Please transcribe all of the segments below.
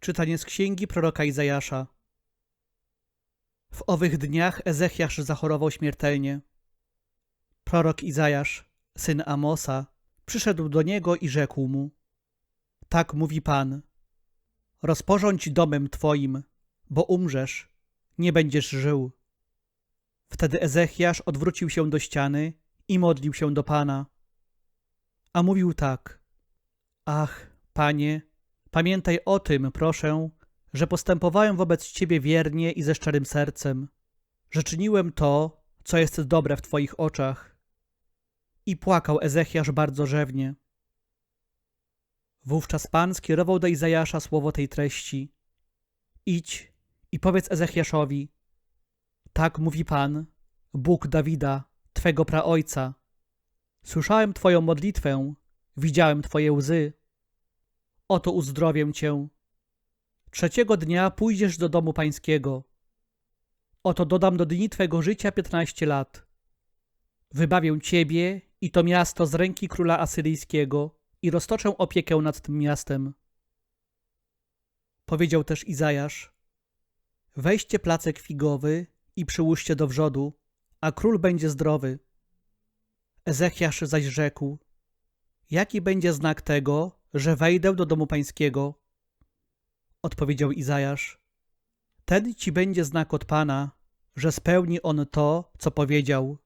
Czytanie z księgi proroka Izajasza. W owych dniach Ezechiasz zachorował śmiertelnie. Prorok Izajasz, syn Amosa, przyszedł do niego i rzekł mu: Tak mówi Pan: Rozporządź domem twoim, bo umrzesz, nie będziesz żył. Wtedy Ezechiasz odwrócił się do ściany i modlił się do Pana. A mówił tak: Ach, Panie, pamiętaj o tym, proszę, że postępowałem wobec Ciebie wiernie i ze szczerym sercem, że czyniłem to, co jest dobre w Twoich oczach. I płakał Ezechiasz bardzo rzewnie. Wówczas Pan skierował do Izajasza słowo tej treści. Idź i powiedz Ezechiaszowi, tak mówi Pan, Bóg Dawida, Twego praojca. Słyszałem Twoją modlitwę, widziałem Twoje łzy. Oto uzdrowię Cię. Trzeciego dnia pójdziesz do domu pańskiego. Oto dodam do dni Twego życia piętnaście lat. Wybawię Ciebie i to miasto z ręki króla asyryjskiego i roztoczę opiekę nad tym miastem. Powiedział też Izajasz, weźcie placek figowy i przyłóżcie do wrzodu, a król będzie zdrowy. Ezechiasz zaś rzekł, jaki będzie znak tego, że wejdę do domu pańskiego? Odpowiedział Izajasz, ten ci będzie znak od Pana, że spełni on to, co powiedział.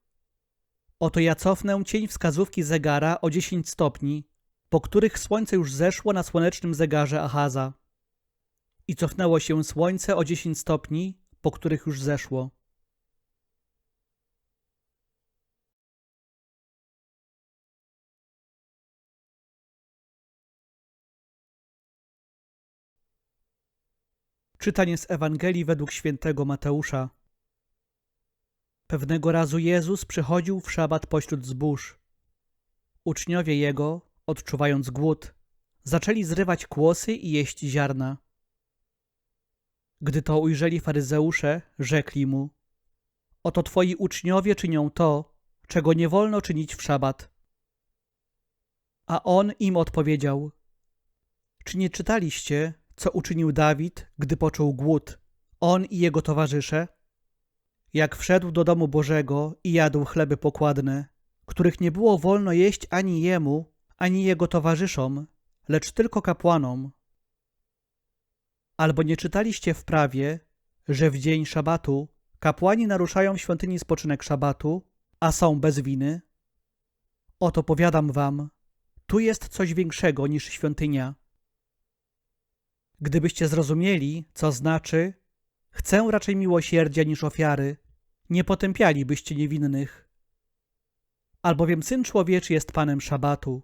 Oto ja cofnę cień wskazówki zegara o dziesięć stopni, po których słońce już zeszło na słonecznym zegarze Achaza. I cofnęło się słońce o dziesięć stopni, po których już zeszło. Czytanie z Ewangelii według świętego Mateusza. Pewnego razu Jezus przychodził w szabat pośród zbóż. Uczniowie Jego, odczuwając głód, zaczęli zrywać kłosy i jeść ziarna. Gdy to ujrzeli faryzeusze, rzekli mu: Oto twoi uczniowie czynią to, czego nie wolno czynić w szabat. A on im odpowiedział: Czy nie czytaliście, co uczynił Dawid, gdy poczuł głód, on i jego towarzysze? Jak wszedł do domu Bożego i jadł chleby pokładne, których nie było wolno jeść ani jemu, ani jego towarzyszom, lecz tylko kapłanom. Albo nie czytaliście w prawie, że w dzień szabatu kapłani naruszają w świątyni spoczynek szabatu, a są bez winy? Oto powiadam wam, tu jest coś większego niż świątynia. Gdybyście zrozumieli, co znaczy chcę raczej miłosierdzia niż ofiary, nie potępialibyście niewinnych. Albowiem Syn Człowieczy jest Panem Szabatu.